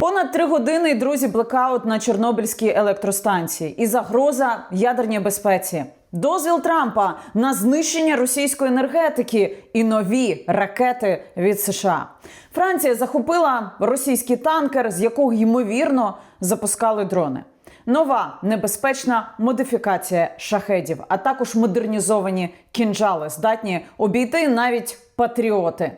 Понад три години, друзі, блекаут на Чорнобильській електростанції і загроза ядерній безпеці. Дозвіл Трампа на знищення російської енергетики і нові ракети від США. Франція захопила російський танкер, з якого ймовірно запускали дрони. Нова небезпечна модифікація шахедів, а також модернізовані кінжали, здатні обійти навіть патріоти.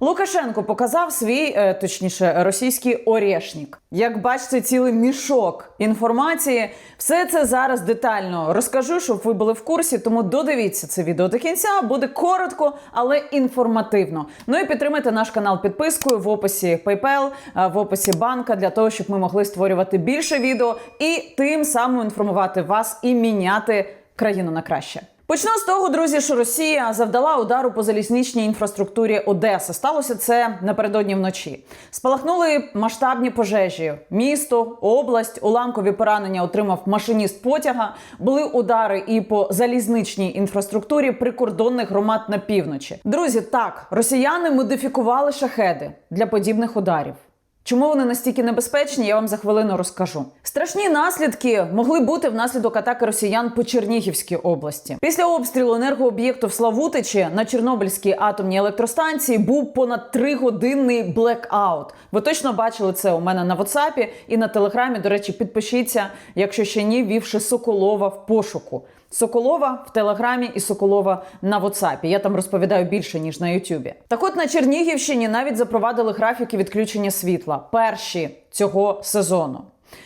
Лукашенко показав свій, е, точніше, російський орешник. Як бачите, цілий мішок інформації. Все це зараз детально розкажу, щоб ви були в курсі. Тому додивіться це відео до кінця. Буде коротко, але інформативно. Ну і підтримайте наш канал підпискою в описі PayPal, е, в описі банка для того, щоб ми могли створювати більше відео і тим самим інформувати вас і міняти країну на краще. Почну з того, друзі, що Росія завдала удару по залізничній інфраструктурі Одеси. Сталося це напередодні вночі. Спалахнули масштабні пожежі. Місто, область, уламкові поранення отримав машиніст потяга. Були удари і по залізничній інфраструктурі прикордонних громад на півночі. Друзі, так росіяни модифікували шахеди для подібних ударів. Чому вони настільки небезпечні, я вам за хвилину розкажу. Страшні наслідки могли бути внаслідок атаки росіян по Чернігівській області. Після обстрілу енергооб'єкту в Славутичі на Чорнобильській атомній електростанції був понад тригодинний блекаут. Ви точно бачили це у мене на WhatsApp і на телеграмі. До речі, підпишіться, якщо ще ні, вівши Соколова в пошуку. Соколова в Телеграмі і Соколова на Ватсапі. Я там розповідаю більше ніж на Ютубі. Так от на Чернігівщині навіть запровадили графіки відключення світла перші цього сезону.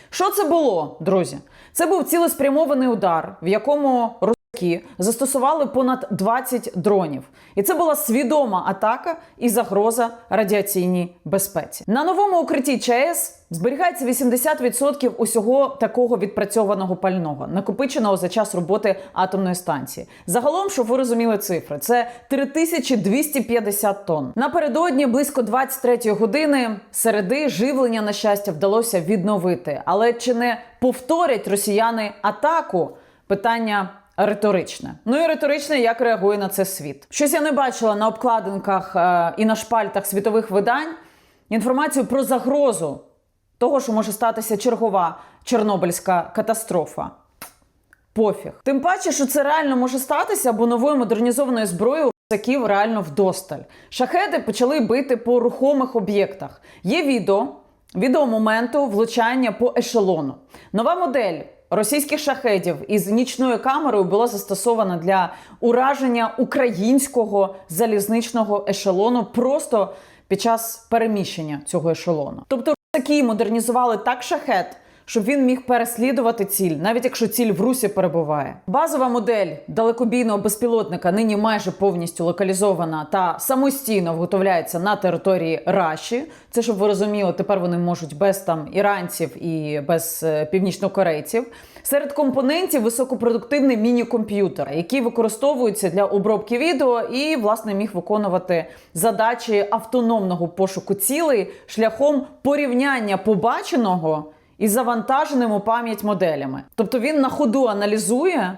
Що це було, друзі? Це був цілеспрямований удар, в якому Росії застосували понад 20 дронів. І це була свідома атака і загроза радіаційній безпеці. На новому укритті ЧАЕС зберігається 80% усього такого відпрацьованого пального, накопиченого за час роботи атомної станції. Загалом, щоб ви розуміли цифри, це 3250 тонн. Напередодні близько 23 години середи живлення на щастя вдалося відновити. Але чи не повторять росіяни атаку? Питання риторичне. Ну і риторичне, як реагує на це світ. Щось я не бачила на обкладинках е, і на шпальтах світових видань інформацію про загрозу того, що може статися чергова чорнобильська катастрофа. Пофіг. Тим паче, що це реально може статися, бо новою модернізованою зброєю русаків реально вдосталь. Шахеди почали бити по рухомих об'єктах. Є відео, відео моменту влучання по ешелону. Нова модель російських шахедів із нічною камерою була застосована для ураження українського залізничного ешелону просто під час переміщення цього ешелону. Тобто Такі модернізували так шахет, щоб він міг переслідувати ціль, навіть якщо ціль в русі перебуває. Базова модель далекобійного безпілотника нині майже повністю локалізована та самостійно виготовляється на території Раші. Це щоб ви розуміли, тепер вони можуть без там іранців і без е, північнокорейців. Серед компонентів високопродуктивний міні-комп'ютер, який використовується для обробки відео і, власне, міг виконувати задачі автономного пошуку цілей шляхом порівняння побаченого із завантаженим у пам'ять моделями. Тобто він на ходу аналізує,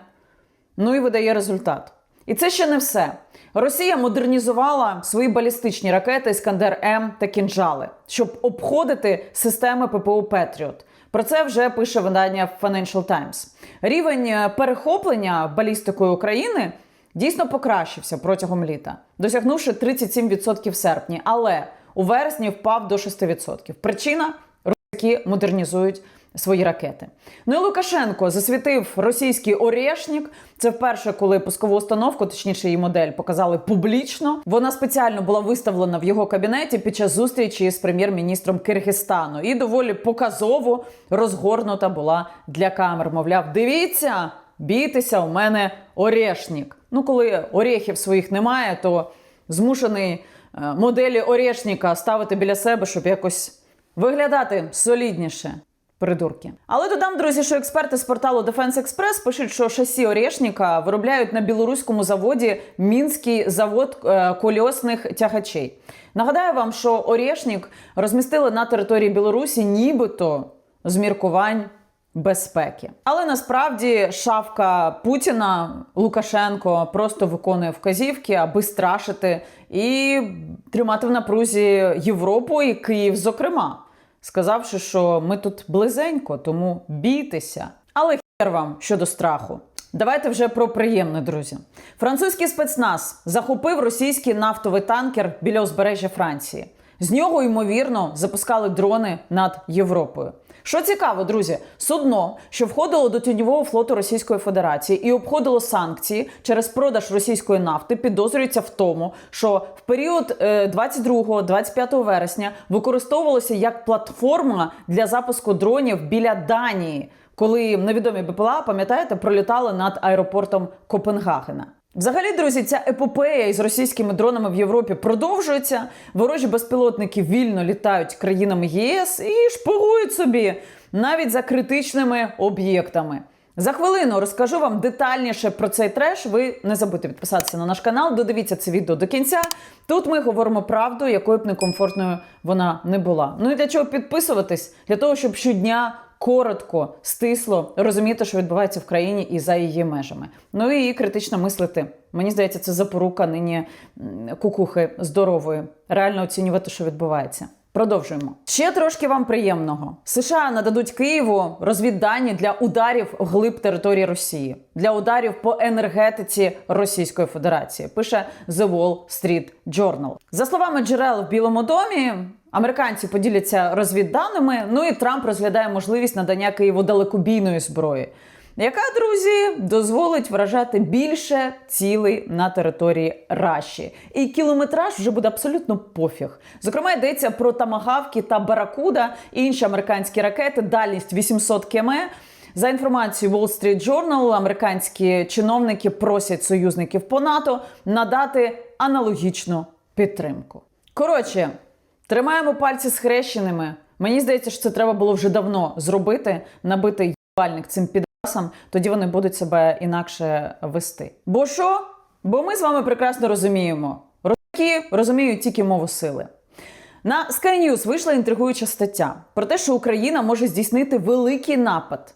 ну і видає результат. І це ще не все. Росія модернізувала свої балістичні ракети Іскандер М та кінжали, щоб обходити системи ППО Петріот. Про це вже пише видання Financial Times. Рівень е, перехоплення балістикою України дійсно покращився протягом літа, досягнувши 37% в серпні, але у вересні впав до 6%. Причина російські модернізують свої ракети. Ну і Лукашенко засвітив російський орешник. Це вперше, коли пускову установку, точніше її модель, показали публічно. Вона спеціально була виставлена в його кабінеті під час зустрічі з прем'єр-міністром Киргизстану і доволі показово розгорнута була для камер. Мовляв, дивіться, бійтеся, у мене орешник. Ну, коли орехів своїх немає, то змушений е, моделі орешника ставити біля себе, щоб якось виглядати солідніше. Придурки. Але додам, друзі, що експерти з порталу Defense Express пишуть, що шасі Орешника виробляють на білоруському заводі Мінський завод е, кольосних тягачей. Нагадаю вам, що Орешник розмістили на території Білорусі, нібито з міркувань безпеки. Але насправді шавка Путіна Лукашенко просто виконує вказівки, аби страшити і тримати в напрузі Європу і Київ, зокрема, сказавши, що ми тут близенько, тому бійтеся. Але хер вам щодо страху. Давайте вже про приємне, друзі. Французький спецназ захопив російський нафтовий танкер біля узбережжя Франції. З нього, ймовірно, запускали дрони над Європою. Що цікаво, друзі, судно, що входило до тіньового флоту Російської Федерації і обходило санкції через продаж російської нафти, підозрюється в тому, що в період е, 22-25 вересня використовувалося як платформа для запуску дронів біля Данії, коли невідомі БПЛА, пам'ятаєте, пролітали над аеропортом Копенгагена. Взагалі, друзі, ця епопея із російськими дронами в Європі продовжується. Ворожі безпілотники вільно літають країнами ЄС і шпигують собі навіть за критичними об'єктами. За хвилину розкажу вам детальніше про цей треш. Ви не забудьте підписатися на наш канал, додивіться це відео до кінця. Тут ми говоримо правду, якою б некомфортною вона не була. Ну і для чого підписуватись? Для того, щоб щодня коротко, стисло розуміти, що відбувається в країні і за її межами. Ну і критично мислити. Мені здається, це запорука нині кукухи здорової, реально оцінювати, що відбувається. Продовжуємо. Ще трошки вам приємного. США нададуть Києву розвіддані для ударів вглиб території Росії, для ударів по енергетиці Російської Федерації. Пише The Wall Street Journal. За словами джерел в Білому домі, американці поділяться розвідданими. Ну і Трамп розглядає можливість надання Києву далекобійної зброї. Яка, друзі, дозволить вражати більше цілей на території Раші. І кілометраж вже буде абсолютно пофіг. Зокрема, йдеться про тамагавки та баракуда і інші американські ракети, дальність 800 км. За інформацією Wall Street Journal, американські чиновники просять союзників по НАТО надати аналогічну підтримку. Коротше, тримаємо пальці схрещеними. Мені здається, що це треба було вже давно зробити, набити їбальник цим підрасам, тоді вони будуть себе інакше вести. Бо що? Бо ми з вами прекрасно розуміємо, роки розуміють тільки мову сили. На Sky News вийшла інтригуюча стаття про те, що Україна може здійснити великий напад.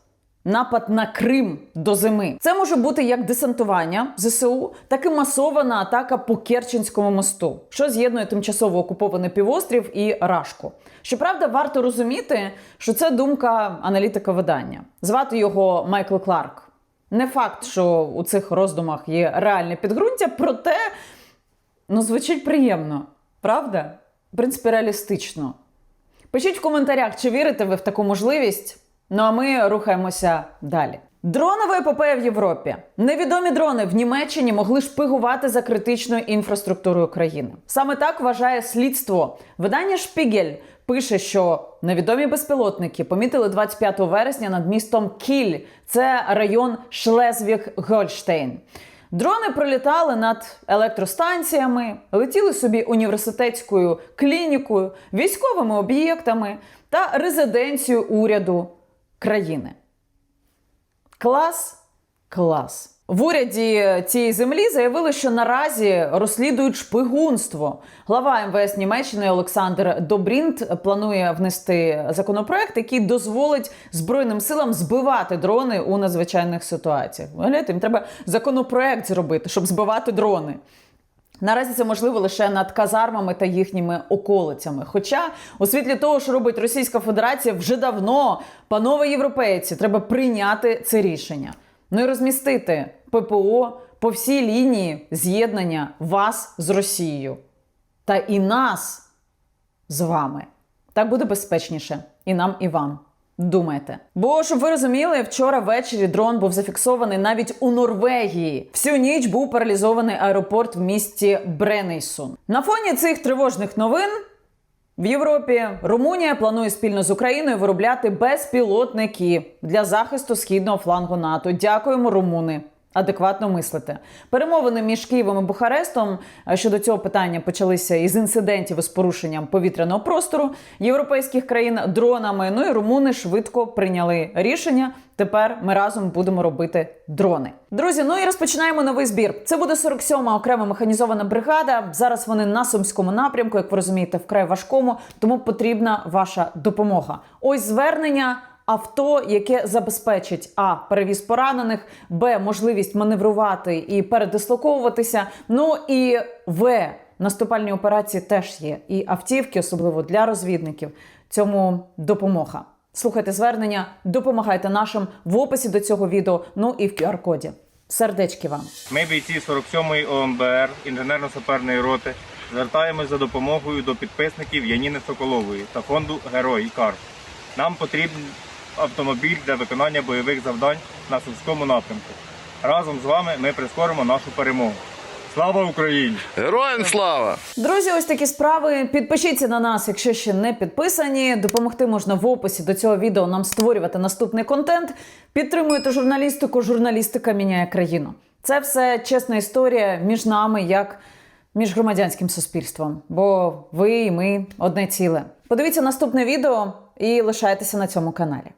Напад на Крим до зими. Це може бути як десантування ЗСУ, так і масована атака по Керченському мосту, що з'єднує тимчасово окупований півострів і Рашку. Щоправда, варто розуміти, що це думка аналітика видання. Звати його Майкл Кларк. Не факт, що у цих роздумах є реальне підґрунтя, проте ну, звучить приємно, правда? В принципі, реалістично. Пишіть в коментарях, чи вірите ви в таку можливість. Ну а ми рухаємося далі. Дронова епопея в Європі. Невідомі дрони в Німеччині могли шпигувати за критичною інфраструктурою країни. Саме так вважає слідство. Видання Шпігель пише, що невідомі безпілотники помітили 25 вересня над містом Кіль. Це район Шлезвіг-Гольштейн. Дрони пролітали над електростанціями, летіли собі університетською клінікою, військовими об'єктами та резиденцією уряду країни. Клас, клас. В уряді цієї землі заявили, що наразі розслідують шпигунство. Глава МВС Німеччини Олександр Добрінт планує внести законопроект, який дозволить збройним силам збивати дрони у надзвичайних ситуаціях. Виглядаєте, їм треба законопроект зробити, щоб збивати дрони. Наразі це можливо лише над казармами та їхніми околицями. Хоча, у світлі того, що робить Російська Федерація, вже давно, панове європейці, треба прийняти це рішення. Ну і розмістити ППО по всій лінії з'єднання вас з Росією та і нас з вами. Так буде безпечніше і нам, і вам. Думайте. Бо щоб ви розуміли, вчора ввечері дрон був зафіксований навіть у Норвегії. Всю ніч був паралізований аеропорт в місті Бренейсун. На фоні цих тривожних новин в Європі Румунія планує спільно з Україною виробляти безпілотники для захисту східного флангу НАТО. Дякуємо, румуни. Адекватно мислите. Перемовини між Києвом і Бухарестом е, щодо цього питання почалися із інцидентів із порушенням повітряного простору європейських країн дронами. Ну і румуни швидко прийняли рішення. Тепер ми разом будемо робити дрони. Друзі, ну і розпочинаємо новий збір. Це буде 47-ма окрема механізована бригада. Зараз вони на сумському напрямку, як ви розумієте, вкрай важкому, тому потрібна ваша допомога. Ось звернення. Авто, яке забезпечить а перевіз поранених, б можливість маневрувати і передислоковуватися. Ну і в наступальні операції теж є. І автівки, особливо для розвідників, цьому допомога. Слухайте звернення, допомагайте нашим в описі до цього відео, ну і в QR-коді. Сердечки вам. Ми, бійці 47-ї ОМБР інженерно-саперної роти, звертаємось за допомогою до підписників Яніни Соколової та фонду Герой Кар. Нам потрібен автомобіль для виконання бойових завдань на Сумському напрямку. Разом з вами ми прискоримо нашу перемогу. Слава Україні! Героям слава! Друзі, ось такі справи. Підпишіться на нас, якщо ще не підписані. Допомогти можна в описі до цього відео нам створювати наступний контент. Підтримуєте журналістику. Журналістика міняє країну. Це все чесна історія між нами, як між громадянським суспільством. Бо ви і ми одне ціле. Подивіться наступне відео і лишайтеся на цьому каналі.